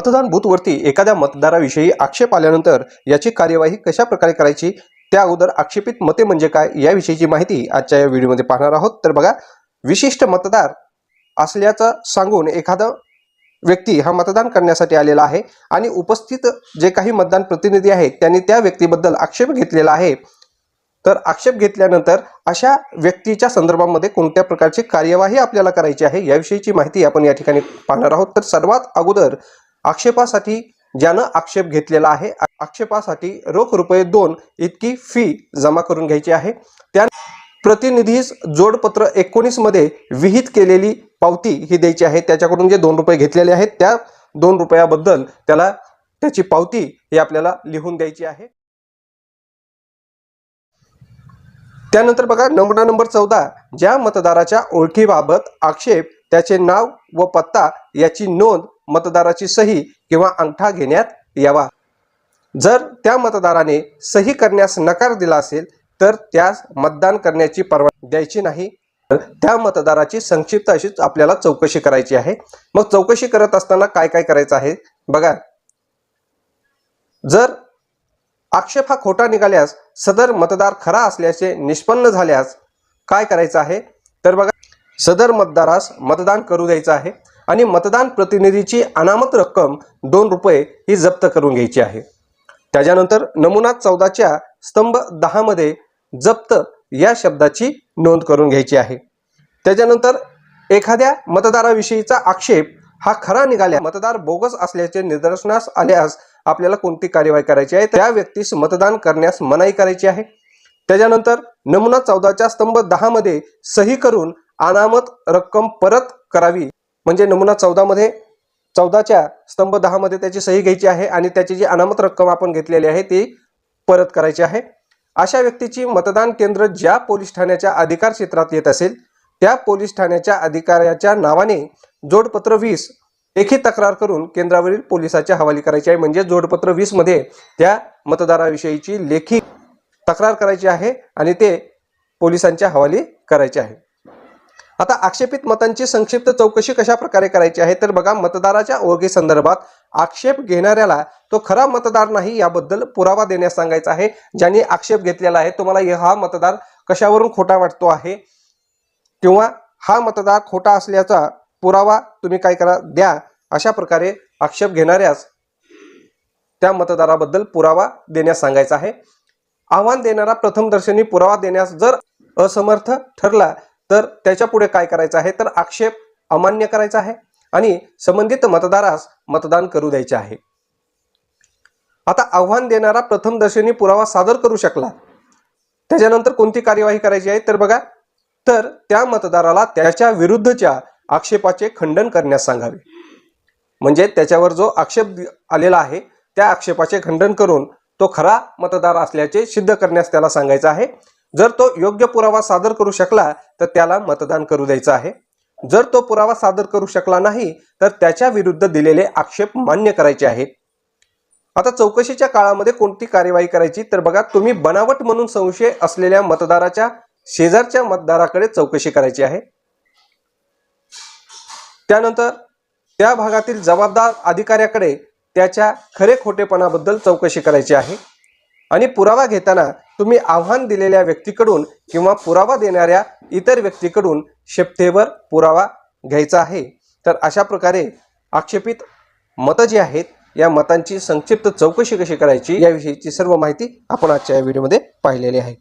मतदान बूथवरती एखाद्या मतदाराविषयी आक्षेप आल्यानंतर याची कार्यवाही कशा प्रकारे करायची त्या अगोदर आक्षेपित मते म्हणजे काय याविषयीची माहिती आजच्या या व्हिडिओमध्ये पाहणार आहोत. तर बघा विशिष्ट मतदार असल्याचं सांगून एखादा व्यक्ती हा मतदान करण्यासाठी आलेला आहे आणि उपस्थित जे काही मतदान प्रतिनिधी आहेत त्यांनी त्या व्यक्तीबद्दल आक्षेप घेतलेला आहे. तर आक्षेप घेतल्यानंतर अशा व्यक्तीच्या संदर्भामध्ये कोणत्या प्रकारची कार्यवाही आपल्याला करायची आहे याविषयीची माहिती आपण या ठिकाणी पाहणार आहोत. तर सर्वात अगोदर आक्षेपासाठी ज्यानं आक्षेप घेतलेला आहे आक्षेपासाठी रोख रुपये दोन इतकी फी जमा करून घ्यायची आहे. त्या प्रतिनिधीस जोडपत्र एकोणीसमध्ये विहित केलेली पावती ही द्यायची आहे. त्याच्याकडून जे दोन रुपये घेतलेले आहेत त्या दोन रुपयाबद्दल त्याला त्याची पावती ही आपल्याला लिहून द्यायची आहे. त्यानंतर बघा नमुना नंबर चौदा ज्या मतदाराच्या ओळखीबाबत आक्षेप त्याचे नाव व पत्ता याची नोंद मतदाराची सही किंवा अंगठा घेण्यात यावा. जर त्या मतदाराने सही करण्यास नकार दिला असेल तर त्यास मतदान करण्याची परवानगी द्यायची नाही. तर त्या मतदाराची संक्षिप्त अशीच आपल्याला चौकशी करायची आहे. मग चौकशी करत असताना काय काय करायचं आहे? बघा. जर आक्षेप हा खोटा निघाल्यास सदर मतदार खरा असल्याचे निष्पन्न झाल्यास काय करायचं आहे? तर बघा. सदर मतदारास मतदान करू द्यायचं आहे. आणि मतदान प्रतिनिधीची अनामत रक्कम दोन रुपये ही जप्त करून घ्यायची आहे. त्याच्यानंतर नमुना चौदाच्या स्तंभ दहामध्ये जप्त या शब्दाची नोंद करून घ्यायची आहे. त्याच्यानंतर एखाद्या मतदाराविषयीचा आक्षेप हा खरा निघाल्या मतदार बोगस असल्याचे निदर्शनास आल्यास आपल्याला कोणती कार्यवाही करायची आहे? त्या व्यक्तीस मतदान करण्यास मनाई करायची आहे. त्याच्यानंतर नमुना चौदाच्या स्तंभ दहामध्ये सही करून अनामत रक्कम परत करावी. म्हणजे नमुना चौदामध्ये चौदाच्या स्तंभ दहामध्ये त्याची सही घ्यायची आहे आणि त्याची जी अनामत रक्कम आपण घेतलेली आहे ती परत करायची आहे. अशा व्यक्तीची मतदान केंद्र ज्या पोलीस ठाण्याच्या अधिकार क्षेत्रात येत असेल त्या पोलीस ठाण्याच्या अधिकाऱ्याच्या नावाने जोडपत्र वीस लेखी तक्रार करून केंद्रावरील पोलिसाच्या हवाली करायची आहे. म्हणजे जोडपत्र वीसमध्ये त्या मतदाराविषयीची लेखी तक्रार करायची आहे आणि ते पोलिसांच्या हवाली करायचे आहे. आता आक्षेपित मतांची संक्षिप्त चौकशी कशा प्रकारे करायची आहे? तर बघा मतदाराच्या ओळखीसंदर्भात आक्षेप घेणाऱ्याला तो खरा मतदार नाही याबद्दल पुरावा देण्यास सांगायचा आहे. ज्यांनी आक्षेप घेतलेला आहे तुम्हाला हा मतदार कशावरून खोटा वाटतो आहे? किंवा हा मतदार खोटा असल्याचा पुरावा तुम्ही काय करा? द्या. अशा प्रकारे आक्षेप घेणाऱ्यास त्या मतदाराबद्दल पुरावा देण्यास सांगायचा आहे. आव्हान देणारा प्रथमदर्शनी पुरावा देण्यास जर असमर्थ ठरला तर त्याच्या पुढे काय करायचं आहे? तर आक्षेप अमान्य करायचा आहे आणि संबंधित मतदारास मतदान करू द्यायचे आहे. आता आव्हान देणारा प्रथमदर्शनी पुरावा सादर करू शकला. त्याच्यानंतर कोणती कार्यवाही करायची आहे? तर बघा तर त्या मतदाराला त्याच्या विरुद्धच्या आक्षेपाचे खंडन करण्यास सांगावे. म्हणजे त्याच्यावर जो आक्षेप आलेला आहे त्या आक्षेपाचे खंडन करून तो खरा मतदार असल्याचे सिद्ध करण्यास त्याला सांगायचं आहे. जर तो योग्य पुरावा सादर करू शकला तर त्याला मतदान करू द्यायचं आहे. जर तो पुरावा सादर करू शकला नाही तर त्याच्या विरुद्ध दिलेले आक्षेप मान्य करायचे आहेत. आता चौकशीच्या काळामध्ये कोणती कार्यवाही करायची? तर बघा तुम्ही बनावट म्हणून संशय असलेल्या मतदाराच्या शेजारच्या मतदाराकडे चौकशी करायची आहे. त्यानंतर त्या भागातील जबाबदार अधिकाऱ्याकडे त्याच्या खरे खोटेपणाबद्दल चौकशी करायची आहे. आणि पुरावा घेताना तुम्ही आव्हान दिलेल्या व्यक्तीकडून किंवा पुरावा देणाऱ्या इतर व्यक्तीकडून शेपटेवर पुरावा घ्यायचा आहे. तर अशा प्रकारे आक्षेपित मतं जी आहेत या मतांची संक्षिप्त चौकशी कशी करायची याविषयीची सर्व माहिती आपण आजच्या या व्हिडिओमध्ये पाहिलेली आहे.